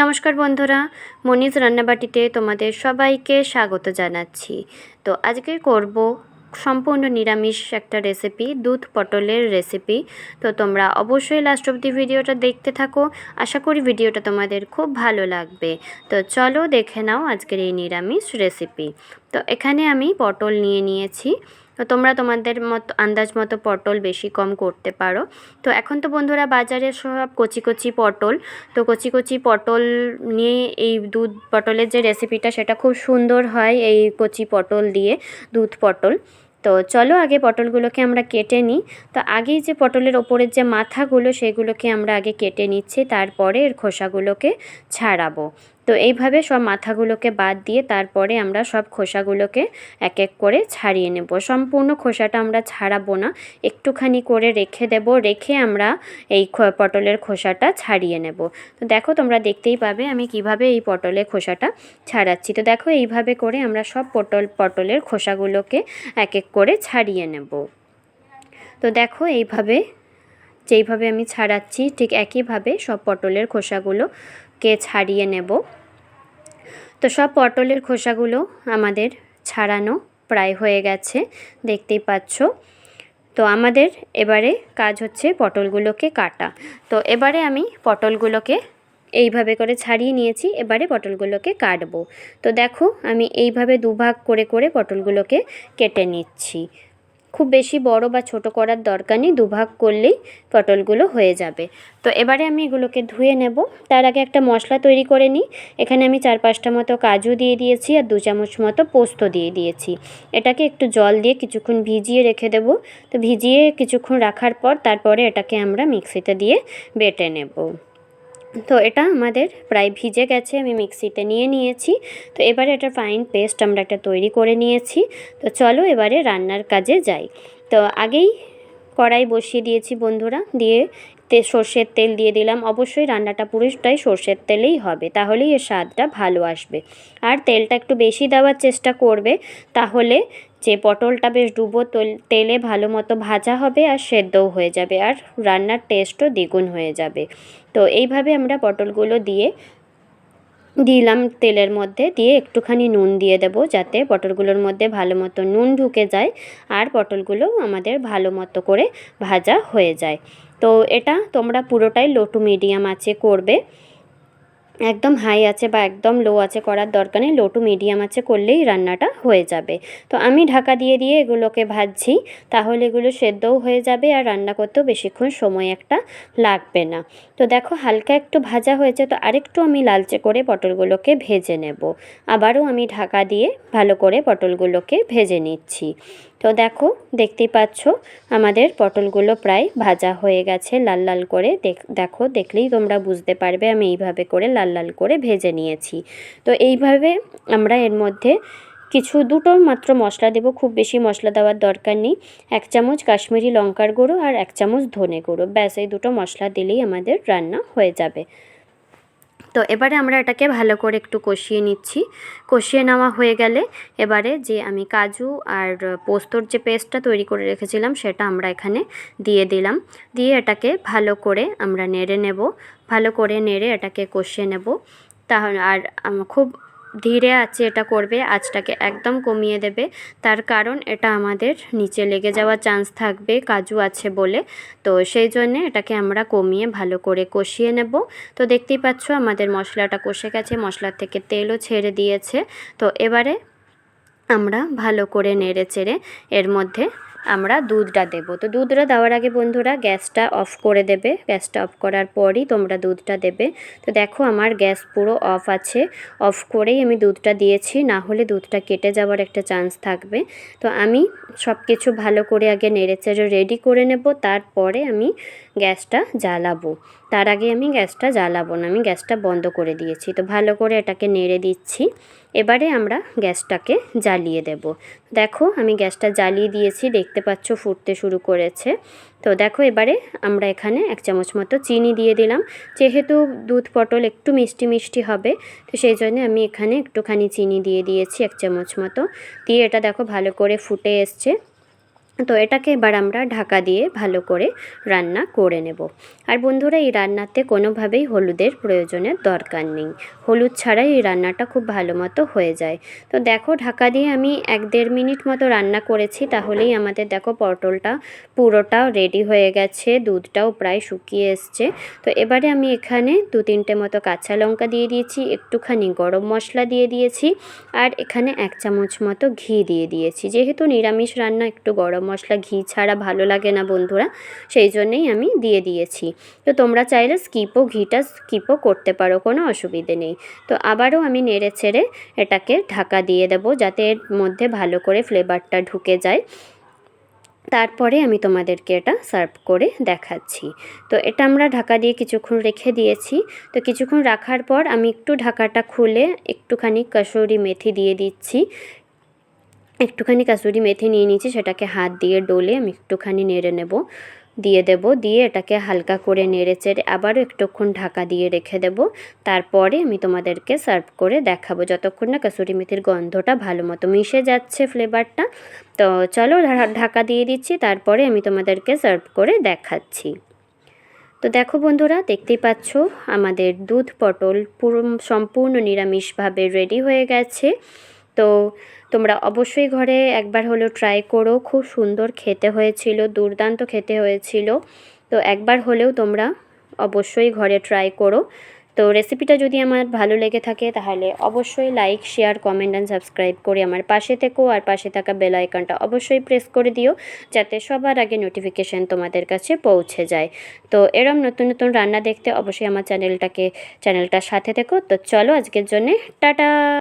নমস্কার বন্ধুরা, মনিজ রান্নাবাটিতে তোমাদের সবাইকে স্বাগত জানাচ্ছি। তো আজকে করব সম্পূর্ণ নিরামিষ একটা রেসিপি দুধ পটলের রেসিপি তো তোমরা অবশ্যই লাস্ট অব্দি ভিডিওটা দেখতে থাকো, আশা করি ভিডিওটা তোমাদের খুব ভালো লাগবে। তো চলো দেখে নাও আজকের এই নিরামিষ রেসিপি তো এখানে আমি পটল নিয়ে নিয়েছি। তো তোমরা তোমাদের মতো, আন্দাজ মতো পটল বেশি কম করতে পারো। তো এখন তো বন্ধুরা বাজারে সব কচি কচি পটল, তো কচি কচি পটল নিয়ে এই দুধ পটলের যে রেসিপিটা সেটা খুব সুন্দর হয় এই কচি পটল দিয়ে, দুধ পটল। তো চলো আগে পটলগুলোকে আমরা কেটে নিই। তো আগেই যে পটলের ওপরের যে মাথাগুলো সেগুলোকে আমরা আগে কেটে নিচ্ছি, তারপরে এর খোসাগুলোকে ছাড়াবো। তো এইভাবে সব মাথাগুলোকে বাদ দিয়ে তারপরে আমরা সব খোসাগুলোকে এক এক করে ছাড়িয়ে নেব। সম্পূর্ণ খোসাটা আমরা ছাড়াবো না। একটুখানি করে রেখে দেব, রেখে আমরা এই পটলের খোসাটা ছাড়িয়ে নেব। তো দেখো তোমরা দেখতেই পাবে আমি কীভাবে এই পটলের খোসাটা ছাড়াচ্ছি। তো দেখো এইভাবে করে আমরা সব পটল, পটলের খোসাগুলোকে এক এক করে ছাড়িয়ে নেব। তো দেখো এইভাবে, যেইভাবে আমি ছাড়াচ্ছি ঠিক একইভাবে সব পটলের খোসাগুলোকে ছাড়িয়ে নেব। তো সব পটলের খোসাগুলো আমাদের ছাড়ানো প্রায় হয়ে গেছে, দেখতেই পাচ্ছ। তো আমাদের এবারে কাজ হচ্ছে পটলগুলোকে কাটা। তো এবারে আমি পটলগুলোকে এইভাবে করে ছাড়িয়ে নিয়েছি, এবারে পটলগুলোকে কাটবো। তো দেখো, আমি এইভাবে দুভাগ করে করে পটলগুলোকে কেটে নিচ্ছি। খুব বেশি বড় বা ছোট করার দরকার নেই, দুভাগ করলেই পটলগুলো হয়ে যাবে। তো এবারে আমি এগুলোকে ধুয়ে নেব। তার আগে একটা মশলা তৈরি করে নিই। এখানে আমি চার পাঁচটা মতো কাজু দিয়ে দিয়েছি আর দু চামচ মতো পোস্ত দিয়ে দিয়েছি। এটাকে একটু জল দিয়ে কিছুক্ষণ ভিজিয়ে রেখে দেব। তো ভিজিয়ে কিছুক্ষণ রাখার পর তারপরে এটাকে আমরা মিক্সিতে দিয়ে বেটে নেব। তো এটা আমাদের প্রায় ভিজে গেছে, আমি মিক্সিতে নিয়ে নিয়েছি। তো এবারে এটা ফাইন পেস্ট আমরা একটা তৈরি করে নিয়েছি। তো চলো এবারে রান্নার কাজে যাই। তো আগেই কড়াই বসিয়ে দিয়েছি বন্ধুরা, দিয়ে তে সর্ষের তেল দিয়ে দিলাম। অবশ্যই রান্নাটা পুরোটাই সর্ষের তেলেই হবে, তাহলেই এর স্বাদটা ভালো আসবে। আর তেলটা একটু বেশি দেওয়ার চেষ্টা করবে, তাহলে যে পটলটা বেশ ডুবো তেলে ভালো মতো ভাজা হবে আর সেদ্ধও হয়ে যাবে, আর রান্নার টেস্টও দ্বিগুণ হয়ে যাবে। তো এইভাবে আমরা পটলগুলো দিয়ে দিলাম তেলের মধ্যে, দিয়ে একটুখানি নুন দিয়ে দেব যাতে পটলগুলোর মধ্যে ভালো মতো নুন ঢুকে যায় আর পটলগুলো আমাদের ভালো মতো করে ভাজা হয়ে যায়। তো এটা তোমরা পুরোটাই লো টু মিডিয়াম আছে করবে। একদম হাই আছে বা একদম লো আছে করার দরকার নেই। লো টু মিডিয়াম আছে করলেই রান্নাটা হয়ে যাবে। তো আমি ঢাকা দিয়ে দিয়ে এগুলোকে ভাজছি। তাহলে এগুলো সেদ্ধও হয়ে যাবে আর রান্না করতেও বেশিক্ষণ সময় একটা লাগবে না। তো দেখো হালকা একটু ভাজা হয়েছে তো আরেকটু আমি লালচে করে পটলগুলোকে ভেজে নেব। আবারও আমি ঢাকা দিয়ে ভালো করে পটলগুলোকে ভেজে নিচ্ছি। তো দেখো, দেখতেই পাচ্ছ, আমাদের পটলগুলো প্রায় ভাজা হয়ে গেছে, লাল লাল করে। দেখো দেখলেই তোমরা বুঝতে পারবে, আমি এইভাবে করে লাল লাল করে ভেজে নিয়েছি। তো এইভাবে আমরা এর মধ্যে কিছু, দুটো মাত্র মশলা দেব, খুব বেশি মশলা দেওয়ার দরকার নেই। এক চামচ কাশ্মীরি লঙ্কার গুঁড়ো আর এক চামচ ধনে গুঁড়ো। ব্যাস, এই দুটো মশলা দিলেই আমাদের রান্না হয়ে যাবে। তো এবারে আমরা এটাকে ভালো করে একটু কষিয়ে নিচ্ছি। কষিয়ে নেওয়া হয়ে গেলে এবারে যে আমি কাজু আর পোস্তর যে পেস্টটা তৈরি করে রেখেছিলাম সেটা আমরা এখানে দিয়ে দিলাম। দিয়ে এটাকে ভালো করে আমরা নেড়ে নেব। ভালো করে নেড়ে এটাকে কষিয়ে নেব। তাহলে আর খুব ধীরে আছে এটা করবে, আঁচটাকে একদম কমিয়ে দেবে। তার কারণ এটা আমাদের নিচে লেগে যাওয়ার চান্স থাকবে, কাজু আছে বলে। তো সেই জন্যে এটাকে আমরা কমিয়ে ভালো করে কষিয়ে নেব। তো দেখতেই পাচ্ছ আমাদের মশলাটা কষে গেছে, মশলার থেকে তেলও ছেড়ে দিয়েছে। তো এবারে আমরা ভালো করে নেড়ে চেড়ে এর মধ্যে আমরা দুধটা দেবো। তো দুধটা দেওয়ার আগে বন্ধুরা গ্যাসটা অফ করে দেবে। গ্যাসটা অফ করার পরই তোমরা দুধটা দেবে। তো দেখো আমার গ্যাস পুরো অফ আছে। অফ করেই আমি দুধটা দিয়েছি। না হলে দুধটা কেটে যাওয়ার একটা চান্স থাকবে। তো আমি সব কিছু ভালো করে আগে নেড়েচেড়ে রেডি করে নেব। তারপরে আমি গ্যাসটা জ্বালাবো। তার আগে আমি গ্যাসটা জ্বালাবো না। আমি গ্যাসটা বন্ধ করে দিয়েছি। তো ভালো করে এটাকে নেড়ে দিচ্ছি। এবারে আমরা গ্যাসটাকে জ্বালিয়ে দেব। দেখো, আমি গ্যাসটা জ্বালিয়ে দিয়েছি, দেখতে পাচ্ছ ফুটতে শুরু করেছে। তো দেখো, এবারে আমরা এখানে এক চামচ মতো চিনি দিয়ে দিলাম। যেহেতু দুধ পটল একটু মিষ্টি মিষ্টি হবে, তো সেই জন্য আমি এখানে একটুখানি চিনি দিয়ে দিয়েছি এক চামচ মতো। দিয়ে এটা দেখো ভালো করে ফুটে এসছে। তো এটাকে এবার আমরা ঢাকা দিয়ে ভালো করে রান্না করে নেব। আর বন্ধুরা, এই রান্নাতে কোনোভাবেই হলুদের প্রয়োজনের দরকার নেই। হলুদ ছাড়াই এই রান্নাটা খুব ভালো মতো হয়ে যায়। তো দেখো, ঢাকা দিয়ে আমি এক দেড় মিনিট মতো রান্না করেছি। তাহলেই আমাদের দেখো পটলটা পুরোটা রেডি হয়ে গেছে, দুধটাও প্রায় শুকিয়ে এসছে। তো এবারে আমি এখানে দু তিনটে মতো কাঁচা লঙ্কা দিয়ে দিয়েছি, একটুখানি গরম মশলা দিয়ে দিয়েছি, আর এখানে এক চামচ মতো ঘি দিয়ে দিয়েছি। যেহেতু নিরামিষ রান্না, একটু গরম মশলা, ঘি ছাড়া ভালো লাগে না বন্ধুরা, সেই জন্যেই আমি দিয়ে দিয়েছি। তো তোমরা চাইলে স্কিপও, ঘিটা স্কিপও করতে পারো, কোনো অসুবিধে নেই। তো আবারও আমি নেড়ে ছেড়ে এটাকে ঢাকা দিয়ে দেব, যাতে এর মধ্যে ভালো করে ফ্লেভারটা ঢুকে যায়। তারপরে আমি তোমাদেরকে এটা সার্ভ করে দেখাচ্ছি। তো এটা আমরা ঢাকা দিয়ে কিছুক্ষণ রেখে দিয়েছি। তো কিছুক্ষণ রাখার পর আমি একটু ঢাকাটা খুলে একটুখানি কসুরি মেথি দিয়ে দিচ্ছি। একটুখানি কাসুরি মেথি নিয়ে নিয়েছি, সেটাকে হাত দিয়ে ডলে আমি একটুখানি নেড়ে নেব। দিয়ে দেব, দিয়ে এটাকে হালকা করে নেড়ে চেড়ে আবারও একটুক্ষণ ঢাকা দিয়ে রেখে দেব। তারপরে আমি তোমাদেরকে সার্ভ করে দেখাবো। যতক্ষণ না কাসুরি মেথির গন্ধটা ভালো মতো মিশে যাচ্ছে ফ্লেভারটা। তো চলো ঢাকা দিয়ে দিচ্ছি, তারপরে আমি তোমাদেরকে সার্ভ করে দেখাচ্ছি। তো দেখো বন্ধুরা, দেখতেই পাচ্ছ আমাদের দুধ পটল পুরো সম্পূর্ণ নিরামিষভাবে রেডি হয়ে গেছে। তো তোমরা অবশ্যই ঘরে একবার হলো ট্রাই করো। খুব সুন্দর খেতে হয়েছিল, দুর্দান্ত খেতে হয়েছিল। তো একবার হলেও তোমরা অবশ্যই ঘরে ট্রাই করো। তো রেসিপিটা যদি আমার ভালো লেগে থাকে তাহলে অবশ্যই like share comment and subscribe করে আমার পাশে থেকো। আর পাশে থাকা বেল আইকনটা অবশ্যই প্রেস করে দিও যাতে সবার আগে নোটিফিকেশান তোমাদের কাছে পৌঁছে যায়। তো এরম নতুন নতুন রান্না দেখতে অবশ্যই আমার চ্যানেলটাকে চ্যানেলটার সাথে থেকো। তো চলো আজকের জন্যে, টাটা!